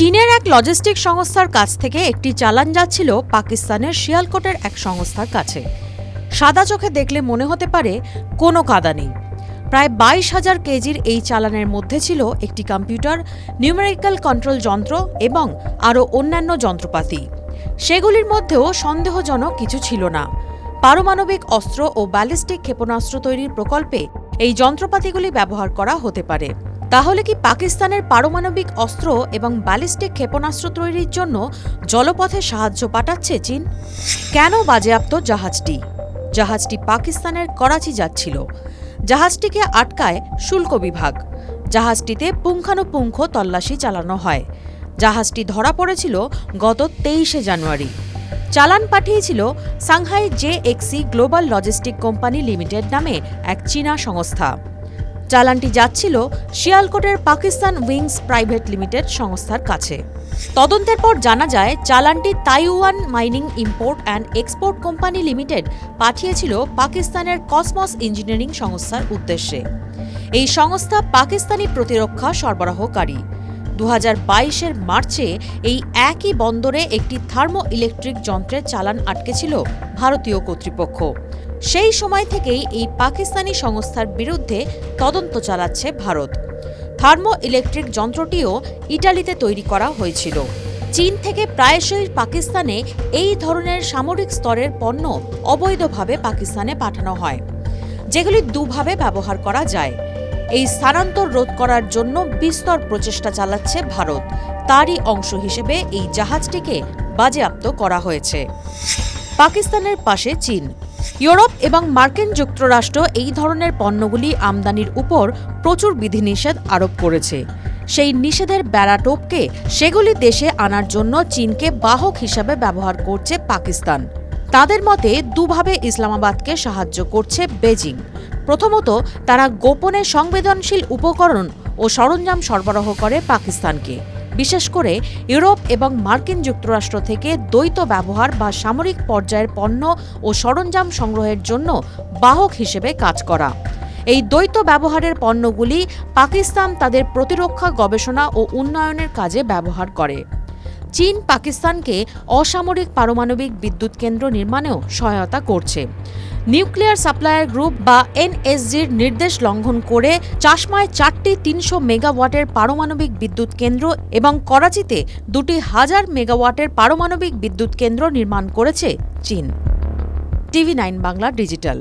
চীনের এক লজিস্টিক সংস্থার কাছ থেকে একটি চালান যাচ্ছিল পাকিস্তানের শিয়ালকোটের এক সংস্থার কাছে। সাদা চোখে দেখলে মনে হতে পারে কোনো কাদা নেই। প্রায় বাইশ হাজার কেজির এই চালানের মধ্যে ছিল একটি কম্পিউটার নিউমেরিক্যাল কন্ট্রোল যন্ত্র এবং আরও অন্যান্য যন্ত্রপাতি। সেগুলির মধ্যেও সন্দেহজনক কিছু ছিল না। পারমাণবিক অস্ত্র ও ব্যালিস্টিক ক্ষেপণাস্ত্র তৈরির প্রকল্পে এই যন্ত্রপাতিগুলি ব্যবহার করা হতে পারে। তাহলে কি পাকিস্তানের পারমাণবিক অস্ত্র এবং ব্যালিস্টিক ক্ষেপণাস্ত্র তৈরির জন্য জলপথে সাহায্য পাঠাচ্ছে চীন? কেন বাজেয়াপ্ত জাহাজটি? জাহাজটি পাকিস্তানের করাচি যাচ্ছিল। জাহাজটিকে আটকায় শুল্ক বিভাগ। জাহাজটিতে পুঙ্খানুপুঙ্খ তল্লাশি চালানো হয়। জাহাজটি ধরা পড়েছিল গত তেইশে জানুয়ারি। চালান পাঠিয়েছিল সাংহাই জে এক্সি গ্লোবাল লজিস্টিক কোম্পানি লিমিটেড নামে এক চীনা সংস্থা। চালানটি যাচ্ছিল শিয়ালকোটের পাকিস্তান উইংস প্রাইভেট লিমিটেড সংস্থার কাছে। তদন্তের পর জানা যায়, চালানটি Taiwan mining import and export company limited পাঠিয়েছিল পাকিস্তানের কসমস ইঞ্জিনিয়ারিং সংস্থার উদ্দেশ্যে। এই সংস্থা পাকিস্তানি প্রতিরক্ষা সরবরাহকারী। দু বাইশের মার্চে এই একই বন্দরে একটি থার্মো ইলেকট্রিক যন্ত্রের চালান আটকেছিল ভারতীয় কর্তৃপক্ষ। সেই সময় থেকেই এই পাকিস্তানি সংস্থার বিরুদ্ধে তদন্ত চালাচ্ছে ভারত। থার্মো ইলেকট্রিক যন্ত্রটিও ইটালিতে তৈরি করা হয়েছিল। চীন থেকে প্রায়শই পাকিস্তানে এই ধরনের সামরিক স্তরের পণ্য অবৈধভাবে পাকিস্তানে পাঠানো হয়, যেগুলি দুভাবে ব্যবহার করা যায়। এই স্থানান্তর রোধ করার জন্য বিস্তর প্রচেষ্টা চালাচ্ছে ভারত। তারই অংশ হিসেবে এই জাহাজটিকে বাজেয়াপ্ত করা হয়েছে। পাকিস্তানের পাশে চীন। ইউরোপ এবং মার্কিন যুক্তরাষ্ট্র এই ধরনের পণ্যগুলি আমদানির উপর প্রচুর বিধিনিষেধ আরোপ করেছে। সেই নিষেধের বেড়া টোপকে সেগুলি দেশে আনার জন্য চীনকে বাহক হিসাবে ব্যবহার করছে পাকিস্তান। তাদের মতে দুভাবে ইসলামাবাদকে সাহায্য করছে বেজিং। প্রথমত, তারা গোপনে সংবেদনশীল উপকরণ ও সরঞ্জাম সরবরাহ করে পাকিস্তানকে। বিশেষ করে, ইউরোপ এবং মার্কিন যুক্তরাষ্ট্র থেকে দ্বৈত ব্যবহার বা সামরিক পর্যায়ের পণ্য ও সরঞ্জাম সংগ্রহের জন্য বাহক হিসেবে কাজ করা। এই দ্বৈত ব্যবহারের পণ্যগুলি পাকিস্তান তাদের প্রতিরক্ষা, গবেষণা ও উন্নয়নের কাজে ব্যবহার করে। চীন পাকিস্তানকে অসামরিক পারমাণবিক বিদ্যুৎ কেন্দ্র নির্মাণেও সহায়তা করছে। নিউক্লিয়ার সাপ্লায়ার গ্রুপ বা এনএসজির নির্দেশ লঙ্ঘন করে চাশমায় চারটি তিনশো মেগাওয়াটের পারমাণবিক বিদ্যুৎ কেন্দ্র এবং করাচিতে দুটি হাজার মেগাওয়াটের পারমাণবিক বিদ্যুৎ কেন্দ্র নির্মাণ করেছে চীন। TV nine Bangla digital.